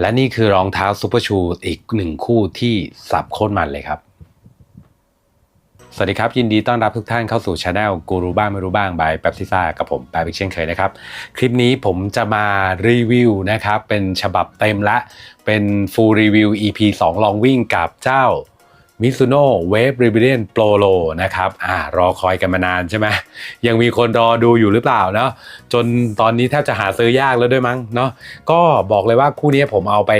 และนี่คือรองเท้าซูเปอร์ชูอีกหนึ่งคู่ที่สับโคตรมันเลยครับ สวัสดีครับยินดีต้อนรับทุกท่านเข้าสู่ช anel กูรู้บ้างไม่รู้บ้างบายแป๊บซิซ่ากับผมแป๊บอีกเช่นเคยนะครับ คลิปนี้ผมจะมารีวิวนะครับ เป็นฉบับเต็มละ เป็นฟูลรีวิว EP 2 ลองวิ่งกับเจ้า Mizuno Wave Rebellion Pro Low นะครับอ่ารอคอยกันมานานใช่ไหมยังมีคนรอดูอยู่หรือเปล่าเนาะจนตอนนี้แทบจะหาซื้อยากแล้วด้วยมั้งเนาะก็บอกเลยว่าคู่นี้ผมเอาไป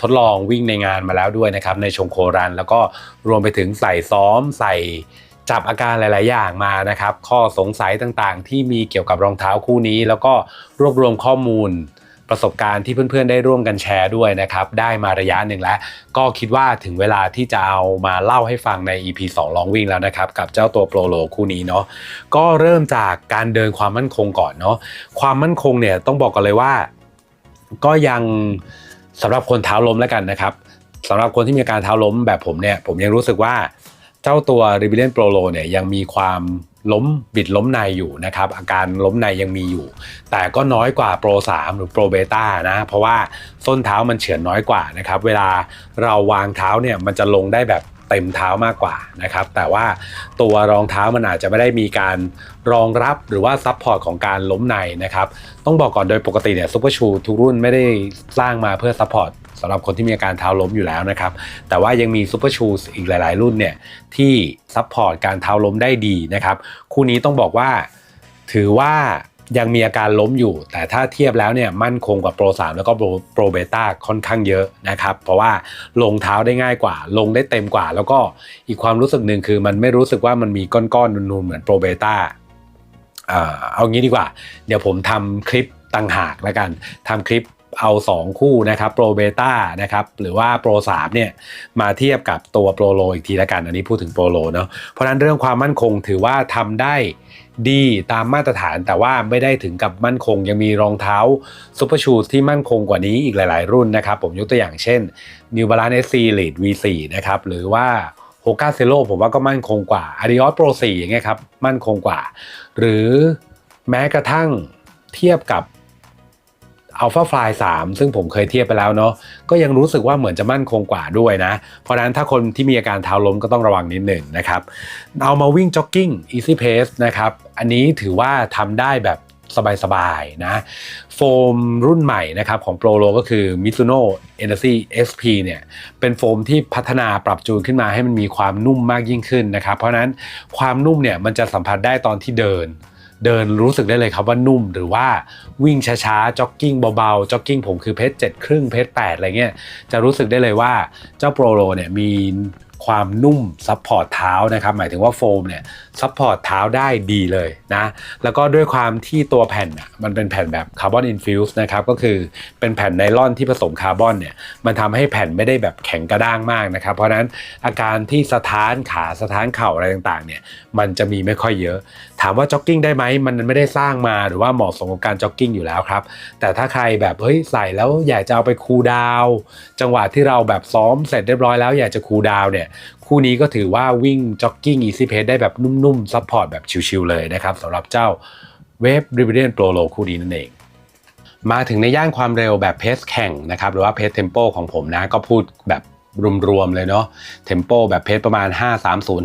ทดลองวิ่งในงานมาแล้วด้วยนะครับในชงโครัน แล้วก็รวมไปถึงใส่ซ้อมใส่จับอาการหลาย ๆ อย่างมานะครับ ข้อสงสัยต่างๆ ที่มีเกี่ยวกับรองเท้าคู่นี้ แล้วก็รวบรวมข้อมูล ประสบการณ์ที่เพื่อนๆได้ร่วมกันแชร์ด้วยนะครับ ได้มาระยะหนึ่งแล้ว ก็คิดว่าถึงเวลาที่จะเอามาเล่าให้ฟังใน EP 2ลองวิ่งแล้วนะครับ กับเจ้าตัวโปรโลคู่นี้เนาะก็เริ่มจากการเดินความมั่นคงก่อนเนาะความมั่นคงเนี่ยต้องบอกกันเลยว่า ก็ยังสำหรับคนเท้าล้มแล้วกันนะครับสำหรับคนที่มีอาการเท้าล้มแบบผมเนี่ยผมยังรู้สึกว่าเจ้าตัว r e b e l l i o n Pro เนี่ยยังมีความ ล้มบิดล้มในอยู่นะครับ อาการล้มในยังมีอยู่ แต่ก็น้อยกว่า Pro 3หรือ Pro Beta นะ เพราะว่าส้นเท้ามันเฉือนน้อยกว่านะครับ เวลาเราวางเท้าเนี่ยมันจะลงได้แบบเต็มเท้ามากกว่านะครับ แต่ว่าตัวรองเท้ามันอาจจะไม่ได้มีการรองรับหรือว่าซัพพอร์ตของการล้มในนะครับ ต้องบอกก่อนโดยปกติเนี่ยซูเปอร์ชูทุกรุ่นไม่ได้สร้างมาเพื่อซัพพอร์ต สำหรับคนที่มีอาการเท้าล้มอยู่แล้วนะครับ แต่ว่ายังมีซูเปอร์ชูสอีกหลาย ๆ รุ่นเนี่ยที่ซัพพอร์ตการเท้าล้มได้ดีนะครับ คู่นี้ต้องบอกว่าถือว่ายังมีอาการล้มอยู่ แต่ถ้าเทียบแล้วเนี่ยมั่นคงกว่า Pro 3แล้วก็ Pro Pro Beta ค่อนข้างเยอะนะครับ เพราะว่าลงเท้าได้ง่ายกว่า ลงได้เต็มกว่า แล้วก็อีกความรู้สึกหนึ่งคือ มันไม่รู้สึกว่ามันมีก้อนๆนูนๆเหมือน Pro Beta เอ่อเอางี้ดีกว่า เดี๋ยวผมทำคลิปต่างหากแล้วกันทำคลิป เอา 2 คู่นะครับ Pro Beta นะครับหรือว่า Pro 3เนี่ยมาเทียบกับตัว Pro Low อีกทีละกัน อันนี้พูดถึง Pro Low เนาะเพราะนั้นเรื่องความมั่นคงถือว่าทำได้ดีตามมาตรฐานแต่ว่าไม่ได้ถึงกับมั่นคงยังมีรองเท้า Super Shoes ที่มั่นคงกว่านี้อีกหลาย ๆ รุ่นนะครับ ผมยกตัวอย่างเช่น New Balance SC Elite V4 นะครับหรือว่า h o k a z e r o ผมว่าก็มั่นคงกว่า Adios Pro 4อย่างเงี้ยครับมั่นคงกว่า หรือแม้กระทั่งเทียบกับ Alpha Fly 3 ซึ่งผมเคยเทียบไปแล้วเนาะก็ยังรู้สึกว่าเหมือนจะมั่นคงกว่าด้วยนะ เพราะนั้นถ้าคนที่มีอาการเท้าล้มก็ต้องระวังนิดหนึ่งนะครับเอามาวิ่งจ็อกกิ้ง Easy Pace นะครับอันนี้ถือว่าทำได้แบบสบายๆนะโฟมรุ่นใหม่นะครับของ Pro Low ก็คือ Mizuno Energy SP เนี่ยเป็นโฟมที่พัฒนาปรับจูนขึ้นมาให้มันมีความนุ่มมากยิ่งขึ้นนะครับ เพราะนั้นความนุ่มเนี่ยมันจะสัมผัสได้ตอนที่เดิน เดินรู้สึกได้เลยครับว่านุ่มหรือว่าวิ่งช้าๆจ็อกกิ้งเบาๆจ็อกกิ้งผมคือเพจเจ็ดครึ่งเพจแปดอะไรเงี้ยจะรู้สึกได้เลยว่าเจ้าโปรโลเนี่ยมี ความนุ่มซับพอร์ตเท้านะครับหมายถึงว่าโฟมเนี่ยซับพอร์ตเท้าได้ดีเลยนะแล้วก็ด้วยความที่ตัวแผ่นอะมันเป็นแผ่นแบบคาร์บอนอินฟิวส์นะครับก็คือเป็นแผ่นไนลอนที่ผสมคาร์บอนเนี่ยมันทำให้แผ่นไม่ได้แบบแข็งกระด้างมากนะครับ เพราะฉะนั้นอาการที่สะท้านขาสะท้านเข่าอะไรต่างๆเนี่ยมันจะมีไม่ค่อยเยอะ ถามว่าจ็อกกิ้งได้ไหมมันไม่ได้สร้างมาหรือว่าเหมาะสมกับการจ็อกกิ้งอยู่แล้วครับแต่ถ้าใครแบบเฮ้ยใส่แล้วอยากจะเอาไปคูลดาวจังหวะที่เราแบบซ้อมเสร็จเรียบร้อยแล้วอยากจะคูลดาวเนี่ยคู่นี้ก็ถือว่าวิ่งจ็อกกิ้งอีซี่เพ e ได้แบบนุ่มๆซัพพอร์ตแบบชิวๆเลยนะครับสำหรับเจ้าเวฟริบเ i นโปรโลคู่นี้นั่นเอง มาถึงในย่านความเร็วแบบเพสแข่งนะครับหรือว่าเพสเทมโปของผมนะก็พูดแบบรวมๆเลยเนาะเทมโปแบบเพสประมาณ 530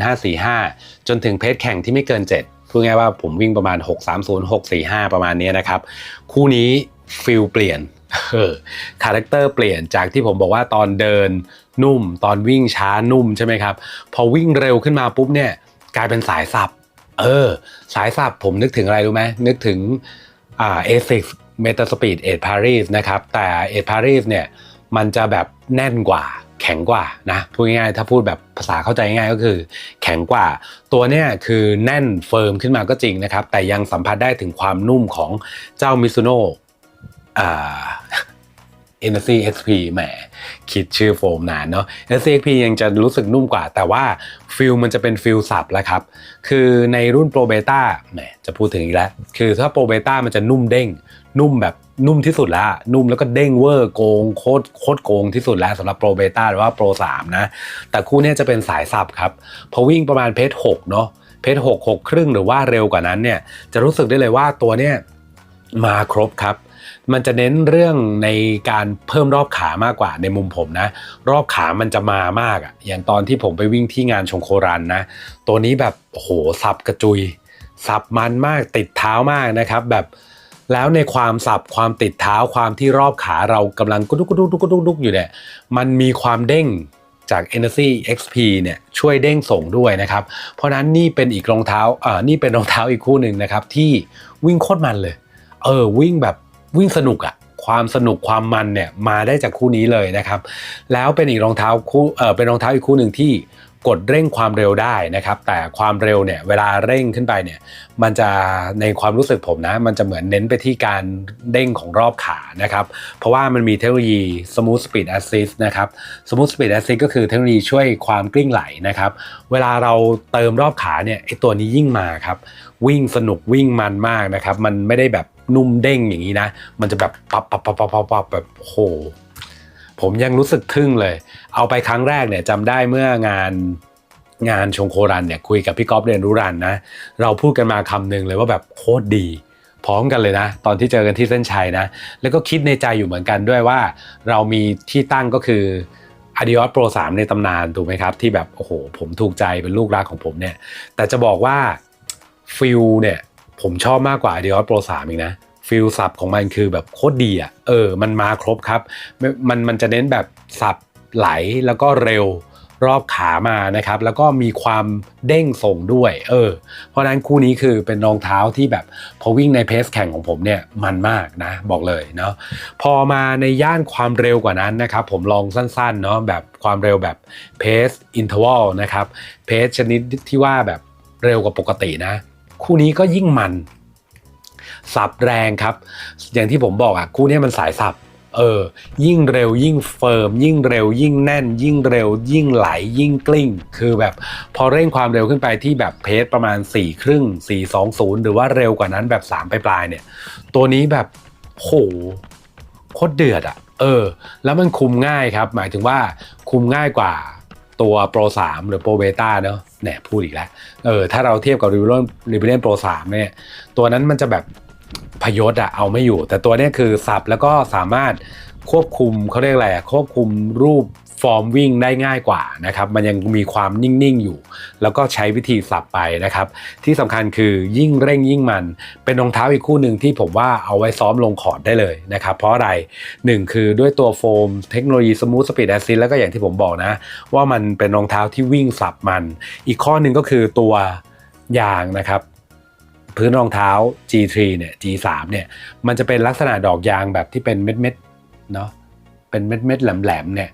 545 จนถึงเพสแข่งที่ไม่เกิน 7 พูดง่ายว่าผมวิ่งประมาณ 630 645 ประมาณนี้นะครับ คู่นี้ฟิลเปลี่ยนคาแรคเตอร์เปลี่ยนจากที่ผมบอกว่าตอนเดิน นุ่ม ตอนวิ่งช้านุ่มใช่ไหมครับ พอวิ่งเร็วขึ้นมาปุ๊บเนี่ยกลายเป็นสายสับ เออ สายสับผมนึกถึงอะไรรู้ไหมนึกถึงอ่า ASICS Meta Speed 8 Paris นะครับ แต่8 Paris เนี่ยมันจะแบบแน่นกว่าแข็งกว่านะพูดง่ายๆถ้าพูดแบบภาษาเข้าใจง่ายก็คือ แข็งกว่า ตัวเนี้ยคือแน่นเฟิร์มขึ้นมาก็จริงนะครับ แต่ยังสัมผัสได้ถึงความนุ่มของเจ้า Mizuno อ่า Energy XP แหมคิดชื่อโฟมนานเนาะ Energy XP ยังจะรู้สึกนุ่มกว่า แต่ว่าฟิลมันจะเป็นฟิลสับแล้วครับ คือในรุ่น Pro Beta แหมจะพูดถึงอีกแล้ว คือถ้า Pro Beta มันจะนุ่มเด้ง นุ่มแบบนุ่มที่สุดแล้ว นุ่มแล้วก็เด้งเวอร์โกงโคตรโคตรโกงที่สุดแล้วสำหรับ Pro Beta หรือว่า Pro 3นะ แต่คู่นี้จะเป็นสายสับครับ พอวิ่งประมาณเพจ6เนาะเพจ6 6ครึ่งหรือว่าเร็วกว่านั้นเนี่ย จะรู้สึกได้เลยว่าตัวเนี้ยมาครบครับ มันจะเน้นเรื่องในการเพิ่มรอบขามากกว่าในมุมผมนะ รอบขามันจะมามากอะอย่างตอนที่ผมไปวิ่งที่งานชงโครันนะ ตัวนี้แบบโหสับกระจุย สับมันมากติดเท้ามากนะครับ แบบแล้วในความสับความติดเท้าความที่รอบขาเรากำลังกุดุกกุดุกกุดุกกุดุกกุดุกอยู่เนี่ยมันมีความเด้งจาก Energy XP เนี่ยช่วยเด้งส่งด้วยนะครับ เพราะนั้นนี่เป็นอีกรองเท้าอ่านี่เป็นรองเท้าอีกคู่หนึ่งนะครับ ที่วิ่งโคตรมันเลย เออวิ่งแบบ วิ่งสนุกอะความสนุกความมันเนี่ยมาได้จากคู่นี้เลยนะครับ แล้วเป็นอีกรองเท้าคู่เออเป็นรองเท้าอีกคู่หนึ่งที่กดเร่งความเร็วได้นะครับ แต่ความเร็วเนี่ยเวลาเร่งขึ้นไปเนี่ยมันจะในความรู้สึกผมนะ มันจะเหมือนเน้นไปที่การเด้งของรอบขานะครับ เพราะว่ามันมีเทคโนโลยี Smooth Speed Assist นะครับ Smooth Speed Assist ก็คือเทคโนโลยีช่วยความกลิ้งไหลนะครับ เวลาเราเติมรอบขาเนี่ยไอตัวนี้ยิ่งมาครับ วิ่งสนุกวิ่งมันมากนะครับ มันไม่ได้แบบนุ่มเด้งอย่างนี้นะ มันจะแบบปับปับปับปับปับปับแบบโห ผมยังรู้สึกทึ่งเลย เอาไปครั้งแรกเนี่ยจำได้เมื่องานงานชงโครันเนี่ยคุยกับพี่ก๊อฟเรียนรู้รันนะ เราพูดกันมาคำหนึ่งเลยว่าแบบโคตรดี พร้อมกันเลยนะ ตอนที่เจอกันที่เส้นชัยนะ แล้วก็คิดในใจอยู่เหมือนกันด้วยว่า เรามีที่ตั้งก็คือ Adios Pro 3ในตำนานถูกไหมครับ ที่แบบโอ้โหผมถูกใจเป็นลูกรักของผมเนี่ย แต่จะบอกว่า ฟิลเนี่ยผมชอบมากกว่า Adios Pro 3 อีกนะฟิลสับของมันคือแบบโคตรดีอะเออ มันมาครบครับ มันมันจะเน้นแบบสับไหลแล้วก็เร็วรอบขามานะครับ แล้วก็มีความเด้งส่งด้วย เออ เพราะฉะนั้นคู่นี้คือเป็นรองเท้าที่แบบพอวิ่งในเพสแข่งของผมเนี่ยมันมากนะ บอกเลยเนาะพอมาในย่านความเร็วกว่านั้นนะครับ ผมลองสั้นๆเนาะแบบความเร็วแบบเพสอินเทอร์วัลนะครับเพสชนิดที่ว่าแบบเร็วกว่าปกตินะ คู่นี้ก็ยิ่งมันสับแรงครับ อย่างที่ผมบอกอะคู่นี้มันสายสับเออ ยิ่งเร็วยิ่งเฟิร์ม ยิ่งเร็ว ยิ่งแน่น ยิ่งเร็ว ยิ่งไหล ยิ่งกลิ้ง คือแบบพอเร่งความเร็วขึ้นไปที่แบบเพสประมาณ4ี่ครึ่งสี่สองศูนย์หรือว่าเร็วกว่านั้นแบบ3ปลายๆเนี่ย ตัวนี้แบบโหโคตรเดือดอะ เออ แล้วมันคุมง่ายครับ หมายถึงว่าคุมง่ายกว่าตัว Pro 3 หรือ Pro Beta เนอะ เนี่ยพูดอีกแล้วเออถ้าเราเทียบกับ r e b e l l i o n r e b e l l i o n Pro 3เนี่ยตัวนั้นมันจะแบบพยศอะเอาไม่อยู่ แต่ตัวนี้คือสับแล้วก็สามารถควบคุมเขาเรียกอะไรอะควบคุมรูป ฟอร์มวิ่งได้ง่ายกว่านะครับมันยังมีความนิ่งๆอยู่ แล้วก็ใช้วิธีสับไปนะครับ ที่สำคัญคือยิ่งเร่งยิ่งมัน เป็นรองเท้าอีกคู่หนึ่งที่ผมว่าเอาไว้ซ้อมลงคอร์ดได้เลยนะครับ เพราะอะไรหนึ่งคือด้วยตัวโฟมเทคโนโลยีสมูทสปีดแอซิสแล้วก็อย่างที่ผมบอกนะ ว่ามันเป็นรองเท้าที่วิ่งสับมัน อีกข้อหนึ่งก็คือตัวยางนะครับพื้นรองเท้า G3 เนี่ย G3 เนี่ย มันจะเป็นลักษณะดอกยางแบบที่เป็นเม็ดๆ เนาะ เป็นเม็ดเม็ดๆแหลมๆเนี่ย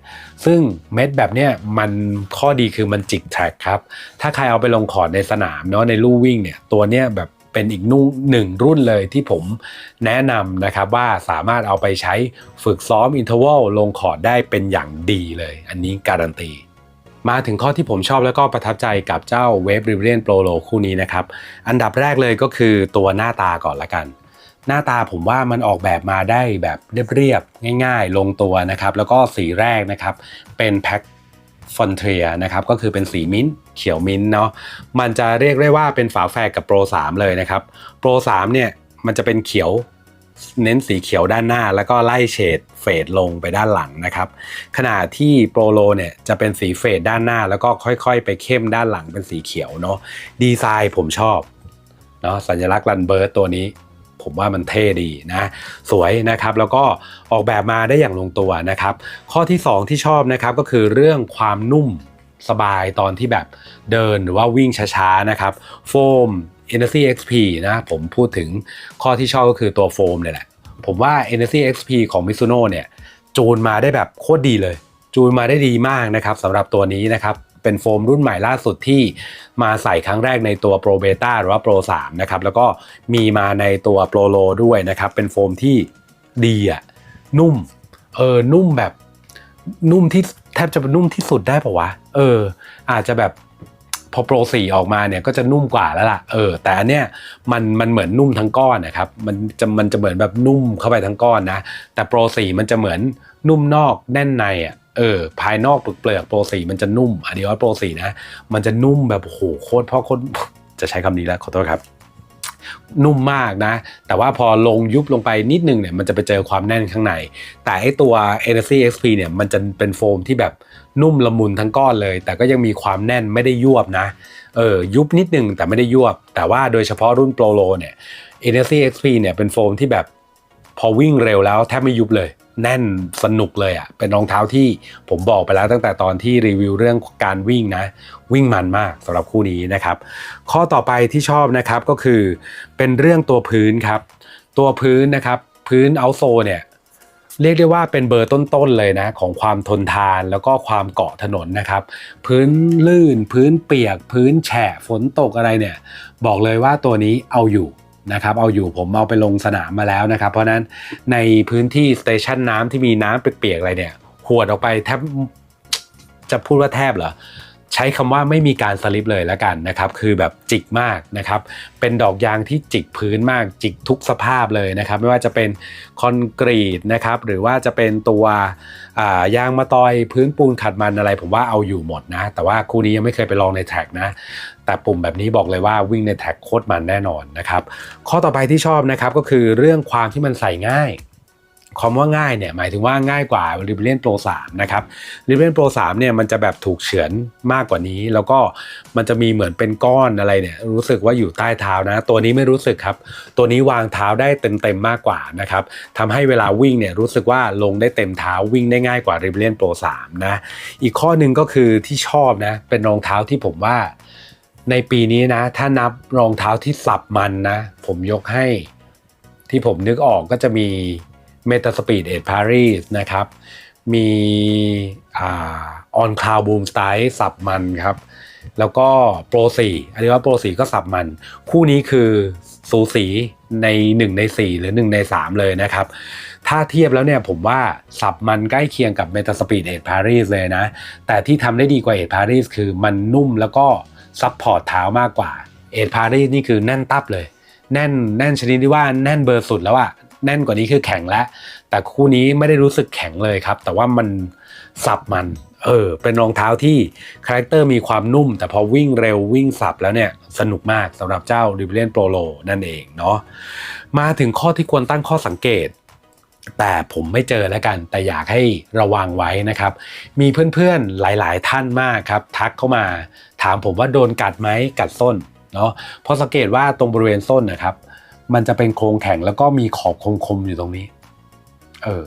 ซึ่งเม็ดแบบเนี้ยมันข้อดีคือมันจิกแทร็กครับ ถ้าใครเอาไปลงคอดในสนามเนาะในลู่วิ่งเนี่ยตัวเนี้ยแบบเป็นอีกนุ่งหนึ่งรุ่นเลยที่ผมแนะนำนะครับว่าสามารถเอาไปใช้ฝึกซ้อมอินเทอร์วัลลงคอดได้เป็นอย่างดีเลย อันนี้การันตีมาถึงข้อที่ผมชอบแล้วก็ประทับใจกับเจ้าเวฟริเ i ียนโปรโลคู่นี้นะครับ อันดับแรกเลยก็คือตัวหน้าตาก่อนละกัน หน้าตาผมว่ามันออกแบบมาได้แบบเรียบๆง่าย ๆ ลงตัวนะครับ แล้วก็สีแรกนะครับเป็นแพ็คฟอนเทียนะครับก็คือเป็นสีมิ้นท์เขียวมิ้นท์เนาะมันจะเรียกได้ว่าเป็นฝาแฝดกับโปร 3 เลยนะครับโปร 3 เนี่ยมันจะเป็นเขียวเน้นสีเขียวด้านหน้า แล้วก็ไล่เฉดเฟดลงไปด้านหลังนะครับขณะที่โปรโลเนี่ยจะเป็นสีเฟดด้านหน้า แล้วก็ค่อยๆ ไปเข้มด้านหลังเป็นสีเขียวเนาะดีไซน์ผมชอบเนาะสัญลักษณ์รันเบิร์ตตัวนี้ ผมว่ามันเท่ดีนะ สวยนะครับแล้วก็ออกแบบมาได้อย่างลงตัวนะครับ ข้อที่ 2 ที่ชอบนะครับก็คือเรื่องความนุ่มสบายตอนที่แบบเดินหรือว่าวิ่งช้าๆนะครับโฟม Energy XP นะผมพูดถึงข้อที่ชอบก็คือตัวโฟมเนี่ยแหละ ผมว่า Energy XP ของ Mizuno เนี่ยจูนมาได้แบบโคตรดีเลย จูนมาได้ดีมากนะครับสำหรับตัวนี้นะครับ เป็นโฟมรุ่นใหม่ล่าสุดที่มาใส่ครั้งแรกในตัว Pro Beta หรือว่า Pro 3นะครับแล้วก็มีมาในตัว Pro Low ด้วยนะครับ เป็นโฟมที่ดีอะนุ่ม เออ นุ่มแบบ นุ่มที่แทบจะเป็นนุ่มที่สุดได้ปะวะ เออ อาจจะแบบพอโปรสี่ออกมาเนี่ยก็จะนุ่มกว่าแล้วล่ะ เออ แต่อันเนี้ยมันมันเหมือนนุ่มทั้งก้อนนะครับ มันจะมันจะเหมือนแบบนุ่มเข้าไปทั้งก้อนนะ แต่โปรสี่มันจะเหมือนนุ่มนอกแน่นในอะ เออภายนอกเปลือกโปรสีมันจะนุ่มอันนี้ว่าโปรสีนะ มันจะนุ่มแบบโหโคตรพ่อโคตรจะใช้คำนี้แล้วขอโทษครับ นุ่มมากนะ แต่ว่าพอลงยุบลงไปนิดนึงเนี่ยมันจะไปเจอความแน่นข้างใน แต่ไอตัว Energy XP เนี่ยมันจะเป็นโฟมที่แบบนุ่มละมุนทั้งก้อนเลย แต่ก็ยังมีความแน่นไม่ได้ยวบนะเออยุบนิดนึงแต่ไม่ได้ยวบ แต่ว่าโดยเฉพาะรุ่น Pro Low เนี่ย Energy XP เนี่ยเป็นโฟมที่แบบพอวิ่งเร็วแล้วแทบไม่ยุบเลย แน่นสนุกเลยอะ่ะเป็นรองเท้าที่ผมบอกไปแล้วตั้งแต่ตอนที่รีวิวเรื่องการวิ่งนะ วิ่งมันมากสำหรับคู่นี้นะครับ ข้อต่อไปที่ชอบนะครับก็คือ เป็นเรื่องตัวพื้นครับ ตัวพื้นนะครับ พื้นเอาโซเนี่ยเรียกได้ว่าเป็นเบอร์ต้นๆเลยนะ ของความทนทานแล้วก็ความเกาะถนนนะครับ พื้นลื่น พื้นเปียก พื้นแฉะฝนตกอะไรเนี่ย บอกเลยว่าตัวนี้เอาอยู่ นะครับเอาอยู่ผมเอาไปลงสนามมาแล้วนะครับ เพราะนั้นในพื้นที่สเตชันน้ำที่มีน้ำเปียกๆอะไรเนี่ยหวดออกไปแทบจะพูดว่าแทบเหรอ ใช้คำว่าไม่มีการสลิปเลยแล้วกันนะครับ คือแบบจิกมากนะครับ เป็นดอกยางที่จิกพื้นมากจิกทุกสภาพเลยนะครับ ไม่ว่าจะเป็นคอนกรีตนะครับ หรือว่าจะเป็นตัวยางมาตอยพื้นปูนขัดมันอะไร ผมว่าเอาอยู่หมดนะ แต่ว่าคู่นี้ยังไม่เคยไปลองในแท็กนะ แต่ปุ่มแบบนี้บอกเลยว่าวิ่งในแท็กโคตรมันแน่นอนนะครับ ข้อต่อไปที่ชอบนะครับก็คือเรื่องความที่มันใส่ง่าย ความว่าง่ายเนี่ยหมายถึงว่าง่ายกว่า r i b r i a n Pro 3 นะครับ r i b r i a n Pro 3 เนี่ยมันจะแบบถูกเฉือนมากกว่านี้ แล้วก็มันจะมีเหมือนเป็นก้อนอะไรเนี่ยรู้สึกว่าอยู่ใต้เท้านะ ตัวนี้ไม่รู้สึกครับ ตัวนี้วางเท้าได้เต็มๆมากกว่านะครับทำให้เวลาวิ่งเนี่ยรู้สึกว่าลงได้เต็มเท้าวิ่งได้ง่ายกว่า r i b r i a n Pro 3 นะอีกข้อหนึ่งก็คือที่ชอบนะเป็นรองเท้าที่ผมว่าในปีนี้นะ ถ้านับรองเท้าที่สับมันนะ ผมยกให้ ที่ผมนึกออกก็จะมี Meta Speed 8 Paris นะครับ มีอ่า On Cloud Boom Style สับมันครับ แล้วก็ Pro 4อันนี้ว่า Pro 4ก็สับมัน คู่นี้คือสูสีใน 1 ใน 4 หรือ 1 ใน 3 เลยนะครับ ถ้าเทียบแล้วเนี่ยผมว่าสับมันใกล้เคียงกับ Meta Speed 8 Paris เลยนะ แต่ที่ทำได้ดีกว่า8 Paris คือมันนุ่มแล้วก็ซับพอร์ตเท้ามากกว่า8 Paris นี่คือแน่นตับเลย แน่นแน่นชนิดที่ว่าแน่นเบอร์สุดแล้วอะ แน่นกว่านี้คือแข็งแล้ว แต่คู่นี้ไม่ได้รู้สึกแข็งเลยครับ แต่ว่ามันสับมันเออเป็นรองเท้าที่คาแรคเตอร์มีความนุ่ม แต่พอวิ่งเร็ววิ่งสับแล้วเนี่ย สนุกมากสำหรับเจ้า r i b r i a n Pro Low นั่นเองเนาะมาถึงข้อที่ควรตั้งข้อสังเกต แต่ผมไม่เจอแล้วกัน แต่อยากให้ระวังไว้นะครับ มีเพื่อนๆหลายๆท่านมากครับ ทักเข้ามา ถามผมว่าโดนกัดไหมกัดส้นเนาะเพราะสังเกตว่าตรงบริเวณส้นนะครับ มันจะเป็นโครงแข็งแล้วก็มีขอบคมๆอยู่ตรงนี้ เออ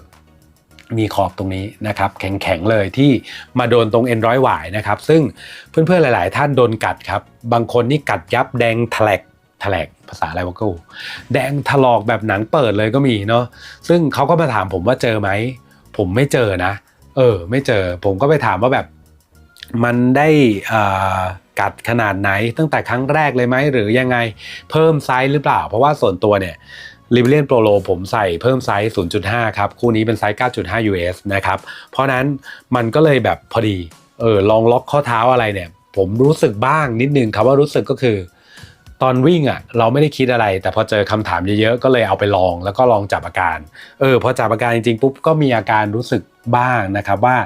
มีขอบตรงนี้นะครับ แข็งๆเลยที่มาโดนตรงเอ็นร้อยหวายนะครับ ซึ่งเพื่อนๆหลาย ๆ ท่านโดนกัดครับ บางคนนี่กัดยับแดงแถลกแถลกภาษาอะไรวะกูแดงถลอกแบบหนังเปิดเลยก็มีเนาะซึ่งเขาก็มาถามผมว่าเจอไหม ผมไม่เจอนะ เออ ไม่เจอ ผมก็ไปถามว่าแบบ มันได้กัดขนาดไหนตั้งแต่ครั้งแรกเลยไหมหรือยังไงเพิ่มไซส์หรือเปล่า เพราะว่าส่วนตัวเนี่ยลิเบเรียนโปรโลผมใส่เพิ่มไซส์ 0.5 ครับ คู่นี้เป็นไซส์ 9.5 US นะครับ เพราะนั้นมันก็เลยแบบพอดี เออลองล็อกข้อเท้าอะไรเนี่ย ผมรู้สึกบ้างนิดนึงครับว่ารู้สึกก็คือ ตอนวิ่งอะเราไม่ได้คิดอะไร แต่พอเจอคำถามเยอะๆก็เลยเอาไปลองแล้วก็ลองจับอาการเออพอจับอาการจริงๆปุ๊บก็มีอาการรู้สึกบ้างนะครับว่า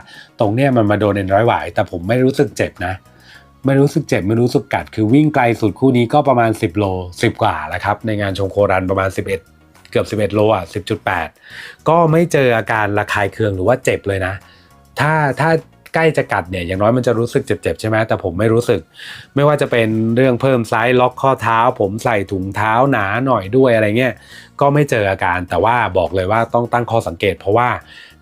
ตรงเนี้ยมันมาโดนเอ็นร้อยหวายแต่ผมไม่รู้สึกเจ็บนะไม่รู้สึกเจ็บไม่รู้สึกกัด คือวิ่งไกลสุดคู่นี้ก็ประมาณ 10 โล 10 กว่าแล้วครับ ในงานชงโครันประมาณ 11 เกือบ 11 โลอะ10.8 ก็ไม่เจออาการระคายเคืองหรือว่าเจ็บเลยนะ ถ้าถ้า ใกล้จะกัดเนี่ยอย่างน้อยมันจะรู้สึกเจ็บๆใช่ไหมแต่ผมไม่รู้สึก ไม่ว่าจะเป็นเรื่องเพิ่มไซส์ล็อกข้อเท้า ผมใส่ถุงเท้าหนาหน่อยด้วยอะไรเงี้ยก็ไม่เจออาการแต่ว่าบอกเลยว่าต้องตั้งข้อสังเกต เพราะว่า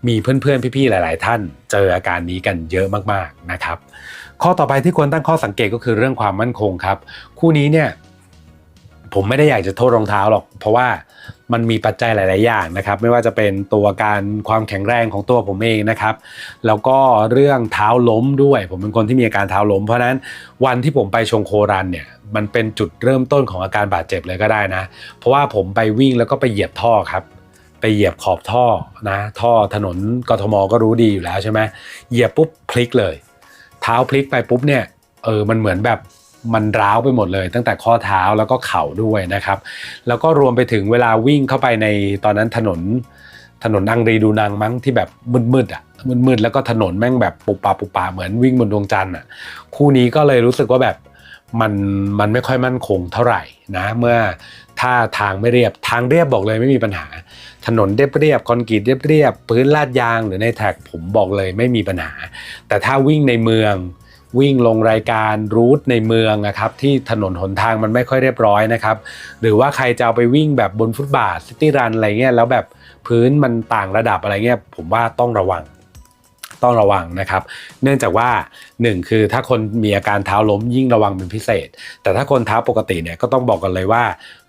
มีเพื่อนๆพี่ๆหลาย ๆ ท่านเจออาการนี้กันเยอะมากๆนะครับ ข้อต่อไปที่ควรตั้งข้อสังเกตก็คือเรื่องความมั่นคงครับ คู่นี้เนี่ย ผมไม่ได้อยากจะโทษรองเท้าหรอก เพราะว่ามันมีปัจจัยหลาย ๆ อย่างนะครับ ไม่ว่าจะเป็นตัวการความแข็งแรงของตัวผมเองนะครับ แล้วก็เรื่องเท้าล้มด้วย ผมเป็นคนที่มีอาการเท้าล้ม เพราะนั้นวันที่ผมไปชงโครันเนี่ยมันเป็นจุดเริ่มต้นของอาการบาดเจ็บเลยก็ได้นะ เพราะว่าผมไปวิ่งแล้วก็ไปเหยียบท่อครับไปเหยียบขอบท่อนะท่อถนนกทมก็รู้ดีอยู่แล้วใช่ไหมเหยียบปุ๊บพลิกเลย เท้าพลิกไปปุ๊บเนี่ยเออมันเหมือนแบบ มันร้าวไปหมดเลย ตั้งแต่ข้อเท้าแล้วก็เข่าด้วยนะครับ แล้วก็รวมไปถึงเวลาวิ่งเข้าไปในตอนนั้นถนนถนนอังรีดูนางมั้งที่แบบมืดๆอะมืดๆแล้วก็ถนนแม่งแบบปุบปาปุบปาเหมือนวิ่งบนดวงจันทร์อะคู่นี้ก็เลยรู้สึกว่าแบบมันมันไม่ค่อยมั่นคงเท่าไหร่นะ เมื่อถ้าทางไม่เรียบทางเรียบบอกเลยไม่มีปัญหา ถนนเรียบเรียบคอนกรีตเรียบเรียบพื้นลาดยางหรือในแท็กผมบอกเลยไม่มีปัญหา แต่ถ้าวิ่งในเมือง วิ่งลงรายการรูทในเมืองนะครับที่ถนนหนทางมันไม่ค่อยเรียบร้อยนะครับ หรือว่าใครจะเอาไปวิ่งแบบบนฟุตบาทซิตี้รันอะไรเงี้ยแล้วแบบพื้นมันต่างระดับอะไรเงี้ยผมว่าต้องระวังต้องระวังนะครับ เนื่องจากว่าหนึ่งคือถ้าคนมีอาการเท้าล้มยิ่งระวังเป็นพิเศษ แต่ถ้าคนเท้าปกติเนี่ยก็ต้องบอกกันเลยว่า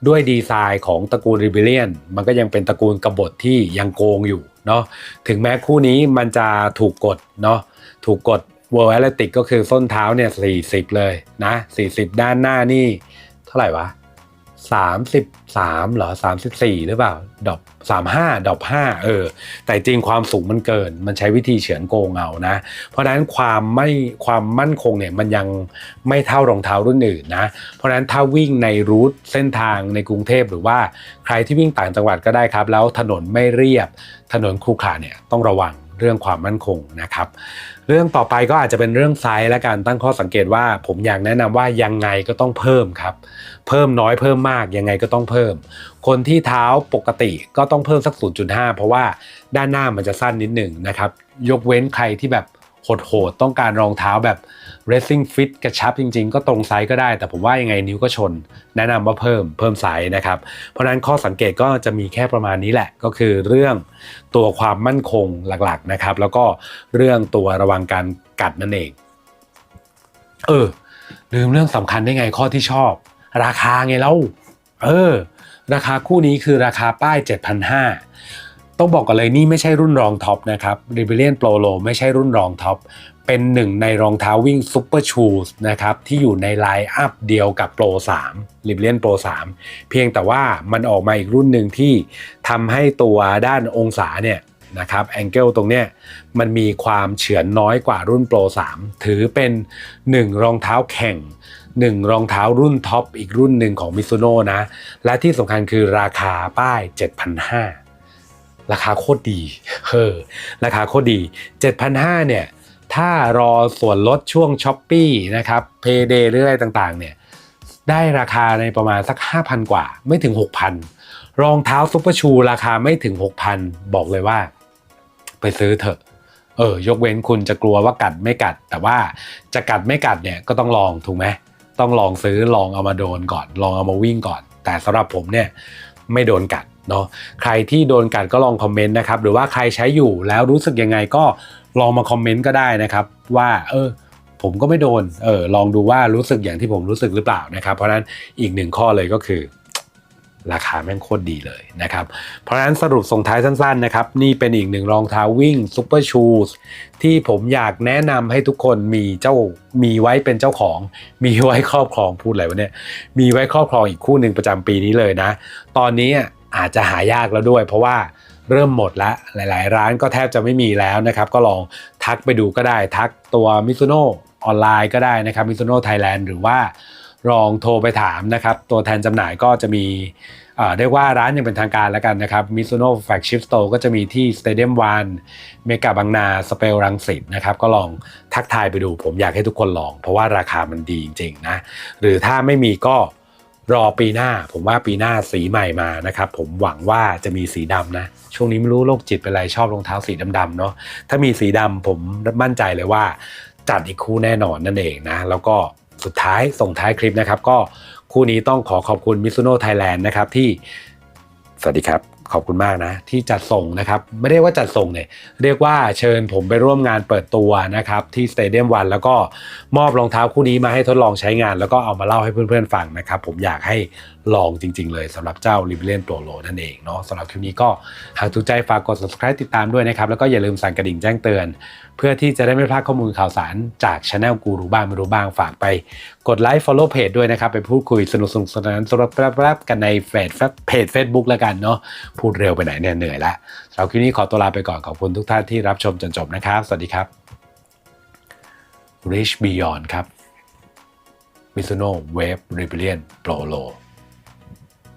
ด้วยดีไซน์ของตระกูลริเบเลียนมันก็ยังเป็นตระกูลกบฏที่ยังโกงอยู่เนาะถึงแม้คู่นี้มันจะถูกกดเนาะถูกกด World Athletic ก็คือส้นเท้าเนี่ย40 เลยนะ40 ด้านหน้านี่ เท่าไหร่วะ 33เหรอ 34 หรือเปล่าดอก35ดอก5เออ แต่จริงความสูงมันเกิน มันใช้วิธีเฉือนโกงเอานะ เพราะฉะนั้นความไม่ความมั่นคงเนี่ยมันยังไม่เท่ารองเท้ารุ่นอื่นนะ เพราะฉะนั้นถ้าวิ่งในรูทเส้นทางในกรุงเทพหรือว่าใครที่วิ่งต่างจังหวัดก็ได้ครับ แล้วถนนไม่เรียบถนนครุขระเนี่ยต้องระวัง เรื่องความมั่นคงนะครับ เรื่องต่อไปก็อาจจะเป็นเรื่องไซส์และการตั้งข้อสังเกตว่า ผมอยากแนะนำว่ายังไงก็ต้องเพิ่มครับ เพิ่มน้อยเพิ่มมากยังไงก็ต้องเพิ่ม คนที่เท้าปกติก็ต้องเพิ่มสัก 0.5 เพราะว่าด้านหน้ามันจะสั้นนิดหนึ่งนะครับ ยกเว้นใครที่แบบ โหดๆต้องการรองเท้าแบบ racing fit กระชับจริง ๆ ก็ตรงไซส์ก็ได้ แต่ผมว่ายังไงนิ้วก็ชน แนะนำว่าเพิ่มเพิ่มไซส์นะครับ เพราะฉะนั้นข้อสังเกตก็จะมีแค่ประมาณนี้แหละ ก็คือเรื่องตัวความมั่นคงหลักๆนะครับ แล้วก็เรื่องตัวระวังการกัดนั่นเอง เออลืมเรื่องสำคัญได้ไงข้อที่ชอบ ราคาไงเล่าเออ ราคาคู่นี้คือราคาป้าย 7,500 ต้องบอกกันเลยนี่ไม่ใช่รุ่นรองท็อปนะครับ r e b e l l i o n Pro Low ไม่ใช่รุ่นรองท็อป เป็นหนึ่งในรองเท้าวิ่ง Super Shoes นะครับ ที่อยู่ในไลน์อัพเดียวกับ Pro 3 r e b e l l i o n Pro 3 เพียงแต่ว่ามันออกมาอีกรุ่นหนึ่งที่ทำให้ตัวด้านองศาเนี่ยนะครับแองเกิลตรงเนี้ยมันมีความเฉือนน้อยกว่ารุ่น Pro 3 ถือเป็น 1 รองเท้าแข่ง 1 รองเท้ารุ่นท็อปอีกรุ่นหนึ่งของมิซูโน่นะ และที่สำคัญคือราคาป้าย 7,500 ราคาโคตรดีเออราคาโคตรดี 7,500 เนี่ย ถ้ารอส่วนลดช่วงช้อปปี้นะครับเพย์เดย์หรืออะไรต่างๆ เนี่ย ได้ราคาในประมาณสัก 5,000 กว่า ไม่ถึง 6,000 รองเท้าซุปเปอร์ชูราคาไม่ถึง 6,000 บอกเลยว่า ไปซื้อเถอะ เออ ยกเว้นคุณจะกลัวว่ากัดไม่กัด แต่ว่าจะกัดไม่กัดเนี่ยก็ต้องลองถูกไหมต้องลองซื้อลองเอามาโดนก่อน ลองเอามาวิ่งก่อน แต่สำหรับผมเนี่ยไม่โดนกัด เนาะใครที่โดนกัดก็ลองคอมเมนต์นะครับหรือว่าใครใช้อยู่แล้วรู้สึกยังไงก็ลองมาคอมเมนต์ก็ได้นะครับ ว่าเออผมก็ไม่โดนเออลองดูว่ารู้สึกอย่างที่ผมรู้สึกหรือเปล่านะครับ เพราะฉะนั้นอีกหนึ่งข้อเลยก็คือ ราคาแม่งโคตรดีเลยนะครับ เพราะฉะนั้นสรุปส่งท้ายสั้นๆนะครับ นี่เป็นอีกหนึ่งรองเท้าวิ่งซูเปอร์ชูสที่ผมอยากแนะนำให้ทุกคนมีเจ้ามีไว้เป็นเจ้าของ มีไว้ครอบครองพูดอะไรวะเนี่ยมีไว้ครอบครองอีกคู่หนึ่งประจำปีนี้เลยนะ ตอนนี้ อาจจะหายากแล้วด้วย เพราะว่าเริ่มหมดแล้วหลาย ๆ ร้านก็แทบจะไม่มีแล้วนะครับ ก็ลองทักไปดูก็ได้ทักตัวมิซูโนออนไลน์ก็ได้นะครับมิซูโนไทยแลนด์หรือว่าลองโทรไปถามนะครับ ตัวแทนจำหน่ายก็จะมีเรียกว่าร้านยังเป็นทางการแล้วกันนะครับมิซูโน่แฟกชิปสโตร์ก็จะมีที่สเตเดียมวันเมกาบางนาสเปลรังสิตนะครับ ก็ลองทักทายไปดูผมอยากให้ทุกคนลอง เพราะว่าราคามันดีจริงๆนะ หรือถ้าไม่มีก็ รอปีหน้าผมว่าปีหน้าสีใหม่มานะครับ ผมหวังว่าจะมีสีดำนะ ช่วงนี้ไม่รู้โรคจิตเป็นไรชอบรองเท้าสีดำๆเนาะถ้ามีสีดำผมมั่นใจเลยว่า จัดอีกคู่แน่นอนนั่นเองนะ แล้วก็สุดท้ายส่งท้ายคลิปนะครับ ก็คู่นี้ต้องขอขอบคุณมิซูโน่ไทยแลนด์นะครับที่ สวัสดีครับ ขอบคุณมากนะ ที่จัดส่งนะครับไม่ได้ว่าจัดส่งเนี่ยเรียกว่าเชิญผมไปร่วมงานเปิดตัวนะครับที่สเตเดียมวันแล้วก็มอบรองเท้าคู่นี้มาให้ทดลองใช้งาน แล้วก็เอามาเล่าให้เพื่อนๆฟังนะครับ ผมอยากให้ลองจริง ๆ เลยสำหรับเจ้า r i b e l i o n Pro นั่นเองเนาะสำหรับคลิปนี้ก็หากถูกใจฝากกด subscribe ติดตามด้วยนะครับแล้วก็อย่าลืมสั่นกระดิ่งแจ้งเตือน เพื่อที่จะได้ไม่พลาดข้อมูลข่าวสารจากช anel กูรู้บ้างไม่รู้บ้างฝากไป กดไลค์ follow page ด้วยนะครับ ไปพูดคุยสนุกสนานสนุกแป๊บๆกันในเฟซเพจ Facebook แล้วกันเนาะพูดเร็วไปไหนเนี่ยเหนื่อยละสำหรับคลิปนี้ขอตัวลาไปก่อนขอบคุณทุกท่านที่รับชมจนจบนะครับ สวัสดีครับ Reach Beyond ครับ Mizuno Wave Rebellion Pro Low